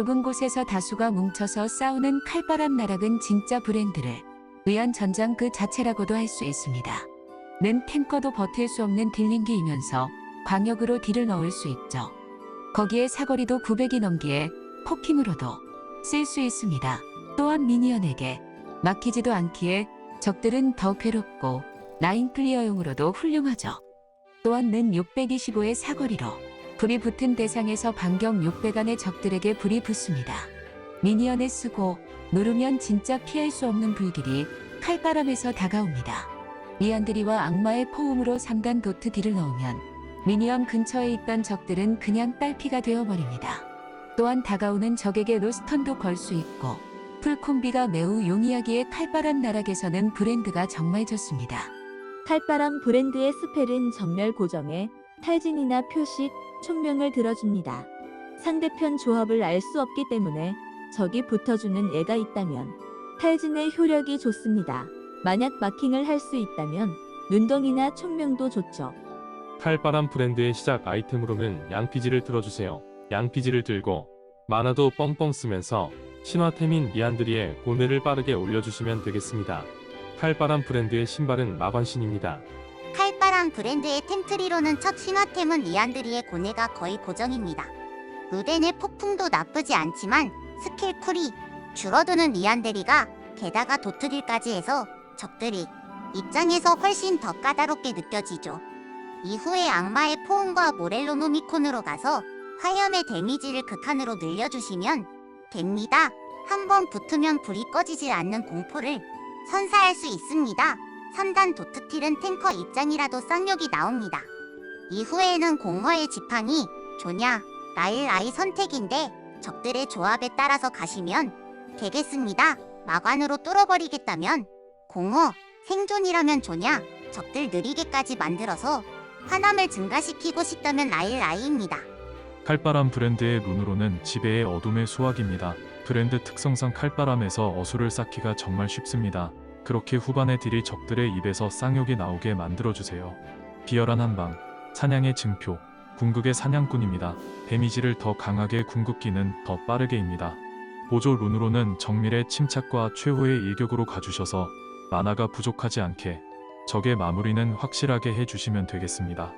좁은 곳에서 다수가 뭉쳐서 싸우는 칼바람 나락은 진짜 브랜드를 위한 전장 그 자체라고도 할 수 있습니다. 는 탱커도 버틸 수 없는 딜링기이면서 광역으로 딜을 넣을 수 있죠. 거기에 사거리도 900이 넘기에 포킹으로도 쓸 수 있습니다. 또한 미니언에게 막히지도 않기에 적들은 더 괴롭고 라인 클리어용으로도 훌륭하죠. 또한 는 625의 사거리로 불이 붙은 대상에서 반경 600 안의 적들에게 불이 붙습니다. 미니언에 쓰고 누르면 진짜 피할 수 없는 불길이 칼바람에서 다가옵니다. 리안드리와 악마의 포음으로 3단 도트 딜을 넣으면 미니언 근처에 있던 적들은 그냥 딸피가 되어버립니다. 또한 다가오는 적에게 로스턴도 걸 수 있고 풀콤비가 매우 용이하기에 칼바람 나락에서는 브랜드가 정말 좋습니다. 칼바람 브랜드의 스펠은 전멸 고정에 탈진이나 표식, 총명을 들어줍니다. 상대편 조합을 알 수 없기 때문에 적이 붙어주는 애가 있다면 탈진의 효력이 좋습니다. 만약 마킹을 할 수 있다면 눈덩이나 총명도 좋죠. 칼바람 브랜드의 시작 아이템으로는 양피지를 들어주세요. 양피지를 들고 만화도 뻥뻥 쓰면서 신화템인 미안드리의 고뇌를 빠르게 올려주시면 되겠습니다. 칼바람 브랜드의 신발은 마관신입니다. 칼바람 브랜드의 템트리로는 첫 신화템은 리안드리의 고뇌가 거의 고정입니다. 루덴의 폭풍도 나쁘지 않지만 스킬 쿨이 줄어드는 리안드리가 게다가 도트딜까지 해서 적들이 입장에서 훨씬 더 까다롭게 느껴지죠. 이후에 악마의 포옹과 모렐로 노미콘으로 가서 화염의 데미지를 극한으로 늘려주시면 됩니다. 한번 붙으면 불이 꺼지질 않는 공포를 선사할 수 있습니다. 3단 도트틸은 탱커 입장이라도 쌍욕이 나옵니다. 이후에는 공허의 지팡이, 조냐, 라일 아이 선택인데 적들의 조합에 따라서 가시면 되겠습니다. 마관으로 뚫어버리겠다면 공허, 생존이라면 조냐, 적들 느리게까지 만들어서 화남을 증가시키고 싶다면 라일 아이입니다. 칼바람 브랜드의 룬으로는 지배의 어둠의 수확입니다. 브랜드 특성상 칼바람에서 어수를 쌓기가 정말 쉽습니다. 그렇게 후반의 딜이 적들의 입에서 쌍욕이 나오게 만들어주세요. 비열한 한방, 사냥의 증표, 궁극의 사냥꾼입니다. 데미지를 더 강하게 궁극기는 더 빠르게입니다. 보조 룬으로는 정밀의 침착과 최후의 일격으로 가주셔서 만화가 부족하지 않게 적의 마무리는 확실하게 해주시면 되겠습니다.